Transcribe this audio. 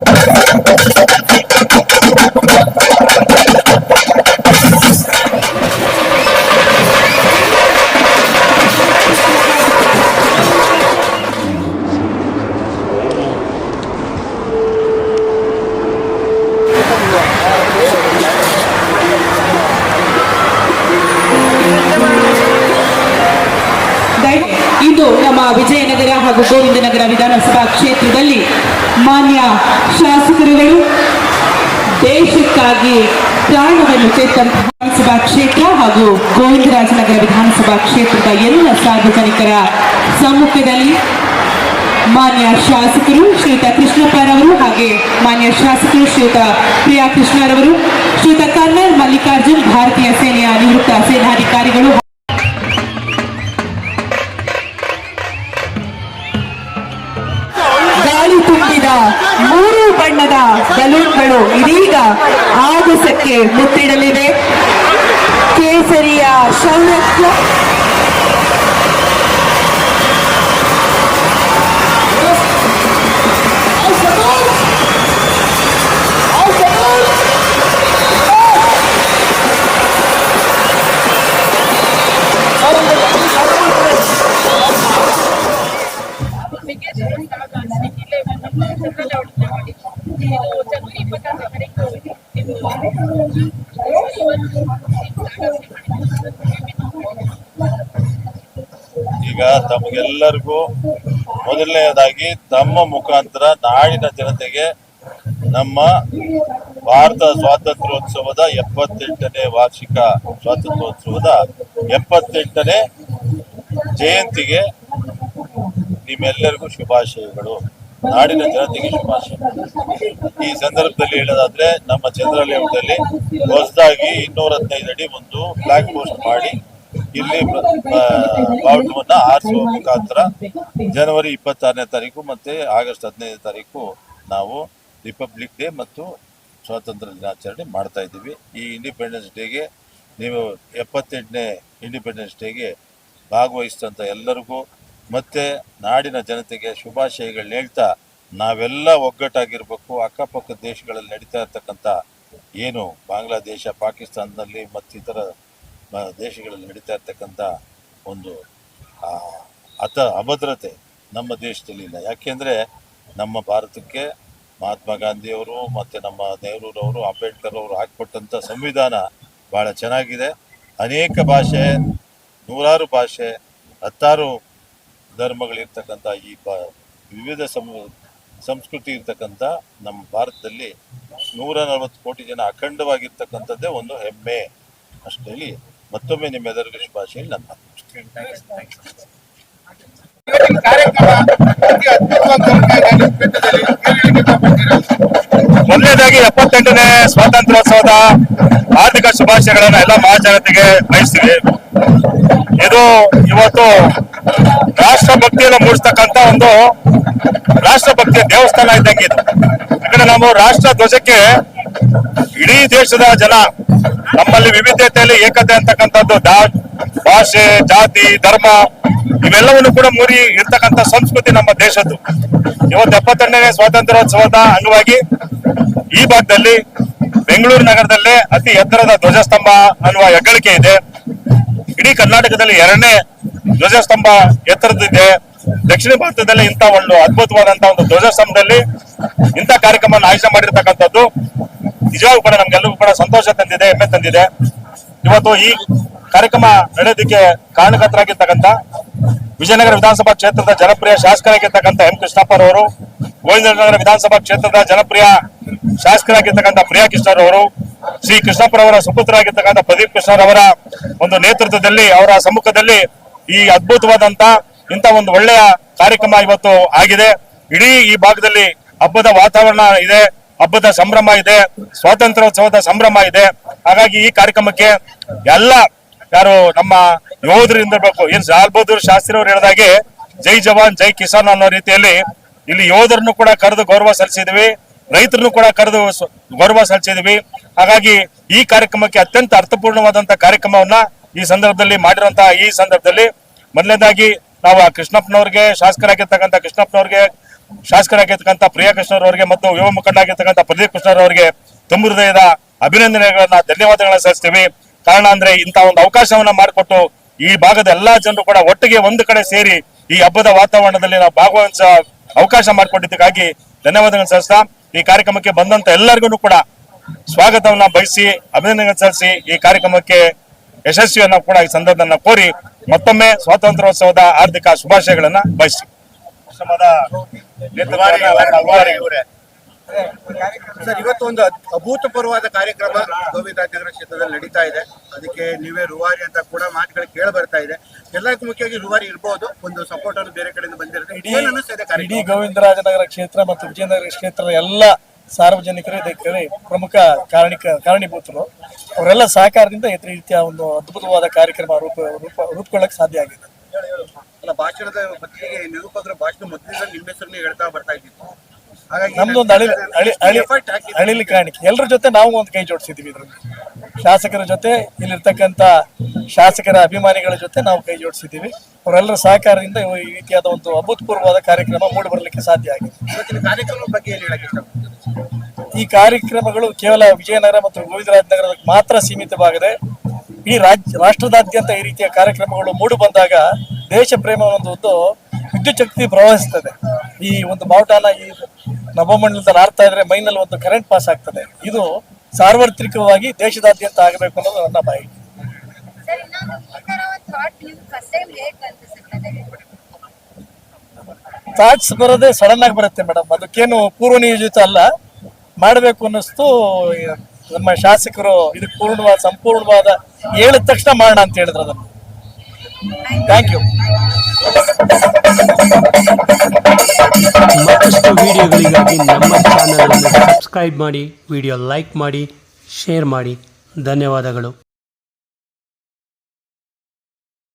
Thank you. ಇಂದು ನಮ್ಮ ವಿಜಯನಗರ ಹಾಗೂ ಗೋವಿಂದನಗರ ವಿಧಾನಸಭಾ ಕ್ಷೇತ್ರದಲ್ಲಿ ಮಾನ್ಯ ಶಾಸಕರುಗಳು ದೇಶಕ್ಕಾಗಿ ಪ್ರಾಣವನ್ನು ತೆತ್ತಂತಹ ವಿಧಾನಸಭಾ ಕ್ಷೇತ್ರ ಹಾಗೂ ಗೋವಿಂದರಾಜನಗರ ವಿಧಾನಸಭಾ ಕ್ಷೇತ್ರದ ಎಲ್ಲ ಸಾರ್ವಜನಿಕರ ಸಮ್ಮುಖದಲ್ಲಿ ಮಾನ್ಯ ಶಾಸಕರು ಶ್ರೀಯುತ ಕೃಷ್ಣಪ್ಪರವರು ಹಾಗೆ ಮಾನ್ಯ ಶಾಸಕರು ಶ್ರೀಯುತ ಪ್ರಿಯಾ ಕೃಷ್ಣರವರು, ಶ್ರೀಯುತ ಕರ್ನಲ್ ಮಲ್ಲಿಕಾರ್ಜುನ್, ಭಾರತೀಯ ಸೇನೆಯ ನಿವೃತ್ತ ಸೇನಾಧಿಕಾರಿಗಳು ಬಣ್ಣದ ಬಲೂನ್ಗಳು ಇದೀಗ ಆಗಸಕ್ಕೆ ಮುತ್ತಿಡಲಿವೆ. ಕೇಸರಿಯ ಶೌರ್ಯ ಈಗ ತಮಗೆಲ್ಲರಿಗೂ ಮೊದಲನೆಯದಾಗಿ ತಮ್ಮ ಮುಖಾಂತರ ನಾಡಿನ ಜನತೆಗೆ ನಮ್ಮ ಭಾರತ ಸ್ವಾತಂತ್ರ್ಯೋತ್ಸವದ ಎಪ್ಪತ್ತೆಂಟನೇ ವಾರ್ಷಿಕ ಸ್ವಾತಂತ್ರ್ಯೋತ್ಸವದ ಎಪ್ಪತ್ತೆಂಟನೇ ಜಯಂತಿಗೆ ನಿಮ್ಮೆಲ್ಲರಿಗೂ ಶುಭಾಶಯಗಳು. ನಾಡಿನ ಜನತೆಗೆ ಶುಭಾಶಯ. ಈ ಸಂದರ್ಭದಲ್ಲಿ ಹೇಳೋದಾದ್ರೆ, ನಮ್ಮ ಚಂದ್ರ ಲೇಔಟ್ನಲ್ಲಿ ಹೊಸದಾಗಿ ಇನ್ನೂರ ಹದಿನೈದು ಅಡಿ ಒಂದು ಫ್ಲಾಗ್ ಪೋಸ್ಟ್ ಮಾಡಿ ಇಲ್ಲಿ ಬಾವುಟವನ್ನ ಆರಿಸುವ ಮುಖಾಂತರ ಜನವರಿ ಇಪ್ಪತ್ತಾರನೇ ತಾರೀಕು ಮತ್ತೆ ಆಗಸ್ಟ್ ಹದಿನೈದನೇ ತಾರೀಕು ನಾವು ರಿಪಬ್ಲಿಕ್ ಡೇ ಮತ್ತು ಸ್ವಾತಂತ್ರ್ಯ ದಿನಾಚರಣೆ ಮಾಡ್ತಾ ಇದ್ದೀವಿ. ಈ ಇಂಡಿಪೆಂಡೆನ್ಸ್ ಡೇಗೆ ನೀವು ಎಪ್ಪತ್ತೆಂಟನೇ ಇಂಡಿಪೆಂಡೆನ್ಸ್ ಡೇಗೆ ಭಾಗವಹಿಸಿದಂಥ ಎಲ್ಲರಿಗೂ ಮತ್ತೆ ನಾಡಿನ ಜನತೆಗೆ ಶುಭಾಶಯಗಳನ್ನ ಹೇಳ್ತಾ ನಾವೆಲ್ಲ ಒಗ್ಗಟ್ಟಾಗಿರ್ಬೇಕು ಅಕ್ಕಪಕ್ಕದ ದೇಶಗಳಲ್ಲಿ ನಡೀತಾ ಇರ್ತಕ್ಕಂಥ ಏನು ಬಾಂಗ್ಲಾದೇಶ, ಪಾಕಿಸ್ತಾನದಲ್ಲಿ ಮತ್ತಿತರ ದೇಶಗಳಲ್ಲಿ ನಡೀತಾ ಇರ್ತಕ್ಕಂಥ ಒಂದು ಅತ ಅಭದ್ರತೆ ನಮ್ಮ ದೇಶದಲ್ಲಿ ಇಲ್ಲ. ಯಾಕೆಂದರೆ ನಮ್ಮ ಭಾರತಕ್ಕೆ ಮಹಾತ್ಮ ಗಾಂಧಿಯವರು ಮತ್ತು ನಮ್ಮ ನೆಹರೂರವರು, ಅಂಬೇಡ್ಕರ್ ಅವರು ಹಾಕಿಕೊಟ್ಟಂಥ ಸಂವಿಧಾನ ಭಾಳ ಚೆನ್ನಾಗಿದೆ. ಅನೇಕ ಭಾಷೆ, ನೂರಾರು ಭಾಷೆ, ಹತ್ತಾರು ಧರ್ಮಗಳಿರ್ತಕ್ಕಂಥ ಈ ಬ, ವಿವಿಧ ಸಂ ಸಂಸ್ಕೃತಿ ಇರ್ತಕ್ಕಂಥ ನಮ್ಮ ಭಾರತದಲ್ಲಿ ನೂರ ನಲವತ್ತು ಕೋಟಿ ಜನ ಅಖಂಡವಾಗಿರ್ತಕ್ಕಂಥದ್ದೇ ಒಂದು ಹೆಮ್ಮೆ. ಅಷ್ಟು ಹೇಳಿ ಮತ್ತೊಮ್ಮೆ ನಿಮ್ಮೆಲ್ಲರಿಗೂ ಶುಭಾಶಯ ನನ್ನ ಮೊದಲನೇದಾಗಿ ಎಪ್ಪತ್ತೆಂಟನೇ ಸ್ವಾತಂತ್ರ್ಯೋತ್ಸವದ ಆರ್ಥಿಕ ಶುಭಾಶಯಗಳನ್ನು ಎಲ್ಲ ಮಹಾಜನತೆಗೆ ಬಯಸ್ತೀವಿ. ಇದು ಇವತ್ತು ರಾಷ್ಟ್ರಭಕ್ತಿಯನ್ನು ಮೂಡಿಸ್ತಕ್ಕಂತ ಒಂದು ರಾಷ್ಟ್ರ ಭಕ್ತಿಯ ದೇವಸ್ಥಾನ ಇದ್ದಂಗೆ ಇದು. ಯಾಕಂದ್ರೆ ನಾವು ರಾಷ್ಟ್ರ ಧ್ವಜಕ್ಕೆ ಇಡೀ ದೇಶದ ಜನ ನಮ್ಮಲ್ಲಿ ವಿವಿಧತೆಯಲ್ಲಿ ಏಕತೆ ಅಂತಕ್ಕಂಥದ್ದು, ದಾ- ಭಾಷೆ, ಜಾತಿ, ಧರ್ಮ, ಇವೆಲ್ಲವನ್ನು ಕೂಡ ಮುರಿ ಇರ್ತಕ್ಕಂಥ ಸಂಸ್ಕೃತಿ ನಮ್ಮ ದೇಶದ್ದು. ಇವತ್ತು ಎಪ್ಪತ್ತೆಂಟನೇ ಸ್ವಾತಂತ್ರ್ಯೋತ್ಸವದ ಅಂಗವಾಗಿ ಈ ಭಾಗದಲ್ಲಿ ಬೆಂಗಳೂರು ನಗರದಲ್ಲೇ ಅತಿ ಎತ್ತರದ ಧ್ವಜಸ್ತಂಭ ಅನ್ನುವ ಹೆಗ್ಗಳಿಕೆ ಇದೆ. ಇಡೀ ಕರ್ನಾಟಕದಲ್ಲಿ ಎರಡನೇ ಧ್ವಜಸ್ತಂಭ ಎತ್ತರದಿದೆ ದಕ್ಷಿಣ ಭಾರತದಲ್ಲಿ ಇಂಥ ಒಂದು ಅದ್ಭುತವಾದಂತ ಒಂದು ಧ್ವಜಸ್ತಂಭದಲ್ಲಿ ಇಂಥ ಕಾರ್ಯಕ್ರಮವನ್ನು ಆಯೋಜನೆ ಮಾಡಿರ್ತಕ್ಕಂಥದ್ದು ನಿಜವಾಗೂ ಕೂಡ ನಮ್ಗೆಲ್ಲರಿಗೂ ಕೂಡ ಸಂತೋಷ ತಂದಿದೆ, ಹೆಮ್ಮೆ ತಂದಿದೆ. ಇವತ್ತು ಈ ಕಾರ್ಯಕ್ರಮ ನಡೆಯೋದಕ್ಕೆ ಕಾರಣಕರ್ತರಾಗಿರ್ತಕ್ಕಂಥ ವಿಜಯನಗರ ವಿಧಾನಸಭಾ ಕ್ಷೇತ್ರದ ಜನಪ್ರಿಯ ಶಾಸಕರಾಗಿರ್ತಕ್ಕಂಥ ಎಂ ಕೃಷ್ಣಪ್ಪರವರು ಗೋವಿಂದನಗರ ವಿಧಾನಸಭಾ ಕ್ಷೇತ್ರದ ಜನಪ್ರಿಯ ಶಾಸಕರಾಗಿರ್ತಕ್ಕಂಥ ಪ್ರಿಯಾ ಕೃಷ್ಣರವರು ಶ್ರೀ ಕೃಷ್ಣಪ್ಪರವರ ಸುಪುತ್ರರಾಗಿರ್ತಕ್ಕಂಥ ಪ್ರದೀಪ್ ಕೃಷ್ಣರವರ ಒಂದು ನೇತೃತ್ವದಲ್ಲಿ ಅವರ ಸಮ್ಮುಖದಲ್ಲಿ ಈ ಅದ್ಭುತವಾದಂತ ಇಂಥ ಒಂದು ಒಳ್ಳೆಯ ಕಾರ್ಯಕ್ರಮ ಇವತ್ತು ಆಗಿದೆ. ಇಡೀ ಈ ಭಾಗದಲ್ಲಿ ಹಬ್ಬದ ವಾತಾವರಣ ಇದೆ, ಹಬ್ಬದ ಸಂಭ್ರಮ ಇದೆ, ಸ್ವಾತಂತ್ರ್ಯೋತ್ಸವದ ಸಂಭ್ರಮ ಇದೆ. ಹಾಗಾಗಿ ಈ ಕಾರ್ಯಕ್ರಮಕ್ಕೆ ಎಲ್ಲ ಯಾರು ನಮ್ಮ ಯೋಧರಿಂದ ಇರಬೇಕು, ಏನ್ ಲಾಲ್ ಬಹದ್ದೂರ್ ಶಾಸ್ತ್ರಿ ಅವರು ಹೇಳಿದಾಗೆ ಜೈ ಜವಾನ್, ಜೈ ಕಿಸಾನ್ ಅನ್ನೋ ರೀತಿಯಲ್ಲಿ ಇಲ್ಲಿ ಯೋಧರನ್ನು ಕೂಡ ಕರೆದು ಗೌರವ ಸಲ್ಲಿಸಿದ್ವಿ, ರೈತರನ್ನು ಕೂಡ ಕರೆದು ಗೌರವ ಸಲ್ಲಿಸಿದ್ವಿ. ಹಾಗಾಗಿ ಈ ಕಾರ್ಯಕ್ರಮಕ್ಕೆ ಅತ್ಯಂತ ಅರ್ಥಪೂರ್ಣವಾದಂತ ಕಾರ್ಯಕ್ರಮವನ್ನ ಈ ಸಂದರ್ಭದಲ್ಲಿ ಮಾಡಿರುವಂತಹ ಈ ಸಂದರ್ಭದಲ್ಲಿ ಮೊದಲನೇದಾಗಿ ನಾವು ಆ ಕೃಷ್ಣಪ್ಪನವ್ರಿಗೆ ಶಾಸಕರಾಗಿರ್ತಕ್ಕಂಥ ಕೃಷ್ಣಪ್ಪನವ್ರಿಗೆ, ಶಾಸಕರಾಗಿರ್ತಕ್ಕಂಥ ಪ್ರಿಯಾ ಕೃಷ್ಣರವರಿಗೆ ಮತ್ತು ಯುವ ಮುಖಂಡರಾಗಿರ್ತಕ್ಕಂಥ ಪ್ರದೀಪ್ ಕೃಷ್ಣರವರಿಗೆ ತುಂಬ ಹೃದಯದ ಅಭಿನಂದನೆಗಳನ್ನ, ಧನ್ಯವಾದಗಳನ್ನ ಸಲ್ಲಿಸ್ತೀವಿ. ಕಾರಣ ಅಂದ್ರೆ ಇಂಥ ಒಂದು ಅವಕಾಶವನ್ನ ಮಾಡಿಕೊಟ್ಟು ಈ ಭಾಗದ ಎಲ್ಲಾ ಜನರು ಕೂಡ ಒಟ್ಟಿಗೆ ಒಂದು ಕಡೆ ಸೇರಿ ಈ ಹಬ್ಬದ ವಾತಾವರಣದಲ್ಲಿ ನಾವು ಭಾಗವಹಿಸ ಅವಕಾಶ ಮಾಡಿಕೊಟ್ಟಿದ್ದಕ್ಕಾಗಿ ಧನ್ಯವಾದಗಳನ್ನು ಸಲ್ಲಿಸ್ತಾ, ಈ ಕಾರ್ಯಕ್ರಮಕ್ಕೆ ಬಂದಂತ ಎಲ್ಲರಿಗೂ ಕೂಡ ಸ್ವಾಗತವನ್ನ ಬಯಸಿ ಅಭಿನಂದನೆ ಸಲ್ಲಿಸಿ ಈ ಕಾರ್ಯಕ್ರಮಕ್ಕೆ ಯಶಸ್ವಿಯನ್ನ ಕೂಡ ಈ ಸಂದರ್ಭದನ್ನ ಕೋರಿ ಮತ್ತೊಮ್ಮೆ ಸ್ವಾತಂತ್ರ್ಯೋತ್ಸವದ ಹಾರ್ದಿಕ ಶುಭಾಶಯಗಳನ್ನ ಬಯಸಿ. ಸರ್ ಇವತ್ತು ಒಂದು ಅಭೂತಪೂರ್ವವಾದ ಕಾರ್ಯಕ್ರಮ ಗೋವಿಂದರಾಜನಗರ ಕ್ಷೇತ್ರದಲ್ಲಿ ನಡೀತಾ ಇದೆ. ಅದಕ್ಕೆ ನೀವೇ ರೂವಾರಿ ಅಂತ ಕೂಡ ಮಾತುಗಳು ಕೇಳಿ ಬರ್ತಾ ಇದೆ. ಎಲ್ಲಕ್ಕೂ ಮುಖ್ಯವಾಗಿ ರೂವಾರಿ ಇರ್ಬೋದು. ಒಂದು ಸಪೋರ್ಟರ್ ಬೇರೆ ಕಡೆಯಿಂದ ಬಂದಿರುತ್ತೆ. ಇಡೀ ಗೋವಿಂದರಾಜನಗರ ಕ್ಷೇತ್ರ ಮತ್ತು ವಿಜಯನಗರ ಕ್ಷೇತ್ರದ ಎಲ್ಲ ಸಾರ್ವಜನಿಕರು ಇದಕ್ಕೆ ಪ್ರಮುಖ ಕಾರಣಿಕ ಕಾರಣೀಭೂತರು. ಅವರೆಲ್ಲ ಸಹಕಾರದಿಂದ ಈ ರೀತಿಯ ಒಂದು ಅದ್ಭುತವಾದ ಕಾರ್ಯಕ್ರಮ ರೂಪ ರೂಪ ರೂಪುಗೊಳ್ಳಕ್ಕೆ ಸಾಧ್ಯ ಆಗಿದೆ. ಅಲ್ಲ ಭಾಷಣದ ಮೊದಲಿಗೆ ನಿರೂಪಕರ ಭಾಷಣ ಮೊದಲಿಂದ ನಿಮ್ಮ ಹೆಸರನ್ನೇ ಹೇಳ್ತಾ ಬರ್ತಾ ಇದ್ದಿತ್ತು ಹಾಗಾಗಿ ನಮ್ದು ಒಂದು ಅಳಿ ಅಳಿ ಅಳಿ ಅಳಿಲಿ ಕಾಣಿಕೆ. ಎಲ್ಲರ ಜೊತೆ ನಾವು ಒಂದು ಕೈ ಜೋಡಿಸಿದ್ವಿ ಇದರಲ್ಲಿ. ಶಾಸಕರ ಜೊತೆ ಇಲ್ಲಿರ್ತಕ್ಕಂಥ ಶಾಸಕರ ಅಭಿಮಾನಿಗಳ ಜೊತೆ ನಾವು ಕೈ ಜೋಡಿಸಿದ್ದೀವಿ. ಅವರೆಲ್ಲರ ಸಹಕಾರದಿಂದ ಈ ರೀತಿಯಾದ ಒಂದು ಅಭೂತಪೂರ್ವವಾದ ಕಾರ್ಯಕ್ರಮ ಮೂಡಿ ಬರಲಿಕ್ಕೆ ಸಾಧ್ಯ ಆಗಿದೆ. ಕಾರ್ಯಕ್ರಮದ ಬಗ್ಗೆ ಈ ಕಾರ್ಯಕ್ರಮಗಳು ಕೇವಲ ವಿಜಯನಗರ ಮತ್ತು ಗೋವಿಂದರಾಜನಗರಕ್ಕೆ ಮಾತ್ರ ಸೀಮಿತವಾಗದೆ ಈ ರಾಜ್ಯ ರಾಷ್ಟ್ರದಾದ್ಯಂತ ಈ ರೀತಿಯ ಕಾರ್ಯಕ್ರಮಗಳು ಮೂಡಿ ಬಂದಾಗ ದೇಶ ಪ್ರೇಮ ಒಂದು ವಿದ್ಯುತ್ ಶಕ್ತಿ ಪ್ರವಹಿಸ್ತದೆ. ಈ ಒಂದು ಬಾವುಟನ ಈ ನವಮಂಡಲದಲ್ಲಿ ಆಡ್ತಾ ಇದ್ರೆ ಮೈನಲ್ಲಿ ಒಂದು ಕರೆಂಟ್ ಪಾಸ್ ಆಗ್ತದೆ. ಇದು ಸಾರ್ವತ್ರಿಕವಾಗಿ ದೇಶದಾದ್ಯಂತ ಆಗಬೇಕು ಅನ್ನೋದು ನನ್ನ ಬಾಯಿ? ಥಾಟ್ಸ್ ಬರೋದೇ ಸಡನ್ ಆಗಿ ಬರುತ್ತೆ ಮೇಡಮ್ ಅದಕ್ಕೇನು ಪೂರ್ವ ನಿಯೋಜಿತ ಅಲ್ಲ. ಮಾಡಬೇಕು ಅನ್ನಿಸ್ತು ನಮ್ಮ ಶಾಸಕರು ಇದಕ್ಕೆ ಪೂರ್ಣವಾದ ಸಂಪೂರ್ಣವಾದ ಹೇಳಿದ ತಕ್ಷಣ ಮಾಡೋಣ ಅಂತ ಹೇಳಿದ್ರು ಅದನ್ನು. ಥ್ಯಾಂಕ್ ಯು ಮತ್ತಷ್ಟು ವಿಡಿಯೋಗಳಿಗಾಗಿ ನಮ್ಮ ಚಾನಲನ್ನು ಸಬ್ಸ್ಕ್ರೈಬ್ ಮಾಡಿ ವಿಡಿಯೋ ಲೈಕ್ ಮಾಡಿ ಶೇರ್ ಮಾಡಿ. ಧನ್ಯವಾದಗಳು.